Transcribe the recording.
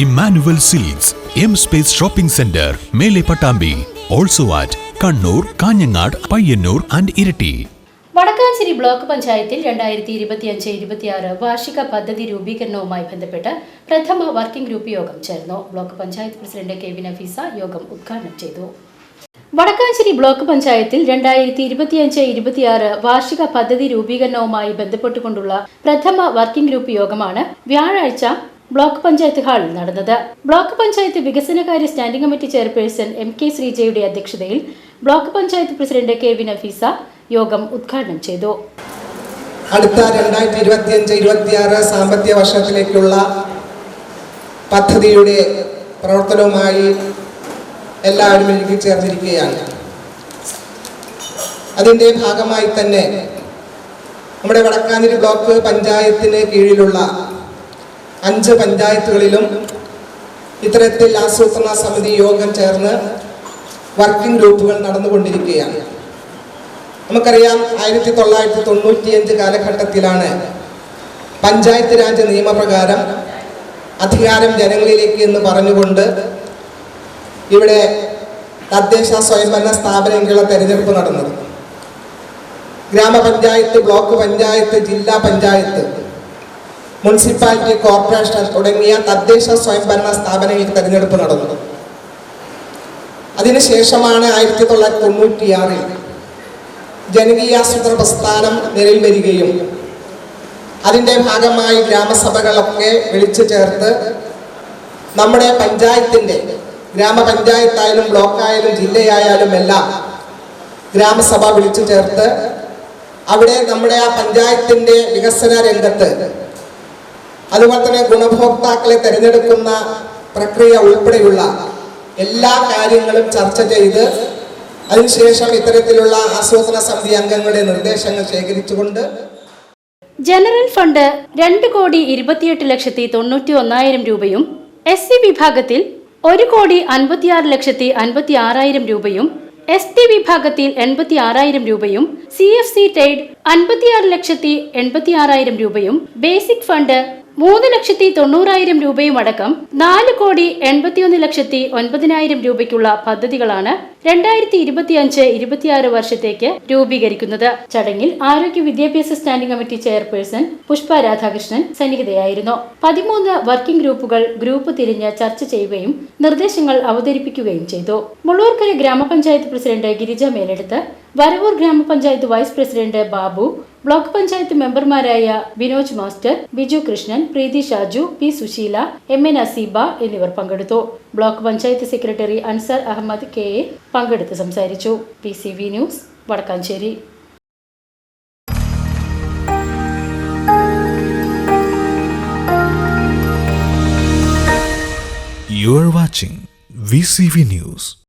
Emmanuel Silks M space shopping centre Mele Pattambi also at Kannur Kanhangad Payyanur and Iritty. Vadakkanchery block പഞ്ചായത്തിൽ രണ്ടായിരത്തി ഇരുപത്തിയഞ്ച് ഇരുപത്തിയാറ് വാർഷിക പദ്ധതി രൂപീകരണവുമായി ബന്ധപ്പെട്ട് പ്രഥമ വർക്കിംഗ് ഗ്രൂപ്പ് യോഗം ചേർന്നു. Block panchayat president K V Nafeesa യോഗം ഉദ്ഘാടനം ചെയ്തു. വടക്കാഞ്ചേരി ബ്ലോക്ക് പഞ്ചായത്തിൽ രണ്ടായിരത്തി ഇരുപത്തിയഞ്ച് ഇരുപത്തിയാറ് വാർഷിക പദ്ധതി രൂപീകരണവുമായി ബന്ധപ്പെട്ടുകൊണ്ടുള്ള പ്രഥമ വർക്കിംഗ് ഗ്രൂപ്പ് യോഗമാണ് വ്യാഴാഴ്ച ബ്ലോക്ക് പഞ്ചായത്ത് ഹാളിൽ നടന്നത്. ബ്ലോക്ക് പഞ്ചായത്ത് വികസനകാര്യ standing committee chairperson M K ശ്രീജയുടെ അധ്യക്ഷതയിൽ block panchayat president K V Nafeesa യോഗം ഉദ്ഘാടനം ചെയ്തു. അടുത്ത രണ്ടായിരത്തി ഇരുപത്തിയഞ്ച് ഇരുപത്തിയാറ് സാമ്പത്തിക വർഷത്തിലേക്കുള്ള പദ്ധതിയുടെ പ്രവർത്തനവുമായി എല്ലാവരും എനിക്ക് ചേർന്നിരിക്കുകയാണ്. അതിന്റെ ഭാഗമായി തന്നെ നമ്മുടെ വടക്കാഞ്ചേരി ബ്ലോക്ക് പഞ്ചായത്തിന് കീഴിലുള്ള അഞ്ച് പഞ്ചായത്തുകളിലും ഇത്തരത്തിൽ ആസൂത്രണ സമിതി യോഗം ചേർന്ന് വർക്കിംഗ് ഗ്രൂപ്പുകൾ നടന്നുകൊണ്ടിരിക്കുകയാണ്. നമുക്കറിയാം ആയിരത്തി തൊള്ളായിരത്തി തൊണ്ണൂറ്റിയഞ്ച് കാലഘട്ടത്തിലാണ് പഞ്ചായത്ത് രാജ് നിയമപ്രകാരം അധികാരം ജനങ്ങളിലേക്ക് എന്ന് പറഞ്ഞുകൊണ്ട് ഇവിടെ തദ്ദേശ സ്വയംഭരണ സ്ഥാപനങ്ങളുടെ തെരഞ്ഞെടുപ്പ് നടന്നത്. ഗ്രാമപഞ്ചായത്ത് ബ്ലോക്ക് പഞ്ചായത്ത് ജില്ലാ പഞ്ചായത്ത് മുനിസിപ്പാലിറ്റി കോർപ്പറേഷൻ തുടങ്ങിയ തദ്ദേശ സ്വയംഭരണ സ്ഥാപനങ്ങളിൽ തെരഞ്ഞെടുപ്പ് നടന്നത് അതിനുശേഷമാണ് ആയിരത്തി തൊള്ളായിരത്തി തൊണ്ണൂറ്റിയാറിൽ ജനകീയാസൂത്രണ പ്രസ്ഥാനം നിലയിൽ വരികയും അതിന്റെ ഭാഗമായി ഗ്രാമസഭകളൊക്കെ വിളിച്ചു ചേർത്ത് നമ്മുടെ പഞ്ചായത്തിന്റെ ഗ്രാമപഞ്ചായത്തായാലും ബ്ലോക്കായാലും ജില്ലയായാലും എല്ലാം ഗ്രാമസഭ വിളിച്ചു ചേർത്ത് അവിടെ നമ്മുടെ ആ പഞ്ചായത്തിന്റെ വികസന രംഗത്ത് അതുപോലെ തന്നെ ഗുണഭോക്താക്കളെ തിരഞ്ഞെടുക്കുന്ന പ്രക്രിയ ഉൾപ്പെടെയുള്ള എല്ലാ കാര്യങ്ങളും ചർച്ച ചെയ്ത് അതിനുശേഷം ഇത്തരത്തിലുള്ള ആസൂത്രണ സമിതി അംഗങ്ങളുടെ നിർദ്ദേശങ്ങൾ ശേഖരിച്ചുകൊണ്ട് ജനറൽ ഫണ്ട് രണ്ട് കോടി ഇരുപത്തിയെട്ട് ലക്ഷത്തി തൊണ്ണൂറ്റി ഒന്നായിരം രൂപയും എസ് സി വിഭാഗത്തിൽ ഒരു കോടി അൻപത്തിയാറ് ലക്ഷത്തി അൻപത്തി ആറായിരം രൂപയും എസ് ടി വിഭാഗത്തിൽ എൺപത്തി ആറായിരം രൂപയും സി എഫ് സി ടൈഡ് അൻപത്തിയാറ് ലക്ഷത്തി എൺപത്തി ആറായിരം രൂപയും ബേസിക് ഫണ്ട് മൂന്ന് ലക്ഷത്തി തൊണ്ണൂറായിരം രൂപയും അടക്കം നാല് കോടി എൺപത്തിയൊന്ന് ലക്ഷത്തി ഒൻപതിനായിരം രൂപയ്ക്കുള്ള പദ്ധതികളാണ് രണ്ടായിരത്തി ഇരുപത്തിയഞ്ച് ഇരുപത്തിയാറ് വർഷത്തേക്ക് രൂപീകരിക്കുന്നത്. ചടങ്ങിൽ ആരോഗ്യ വിദ്യാഭ്യാസ standing committee chairperson Pushpa Radhakrishnan സന്നിഹിതയായിരുന്നു. പതിമൂന്ന് വർക്കിംഗ് ഗ്രൂപ്പുകൾ ഗ്രൂപ്പ് തിരിഞ്ഞ് ചർച്ച ചെയ്യുകയും നിർദ്ദേശങ്ങൾ അവതരിപ്പിക്കുകയും ചെയ്തു. മുള്ളൂർക്കര ഗ്രാമപഞ്ചായത്ത് പ്രസിഡന്റ് ഗിരിജ മേലെടുത്ത് വരവൂർ ഗ്രാമപഞ്ചായത്ത് vice president Babu block panchayat മെമ്പർമാരായ Vinoj master Biju Krishnan Preethi Shaju P Susheela M N Aseeba എന്നിവർ പങ്കെടുത്തു. Block panchayat secretary Ansar Ahammed K A പങ്കെടുത്ത് സംസാരിച്ചു. P C V news Vadakkanchery. You watching VCV News.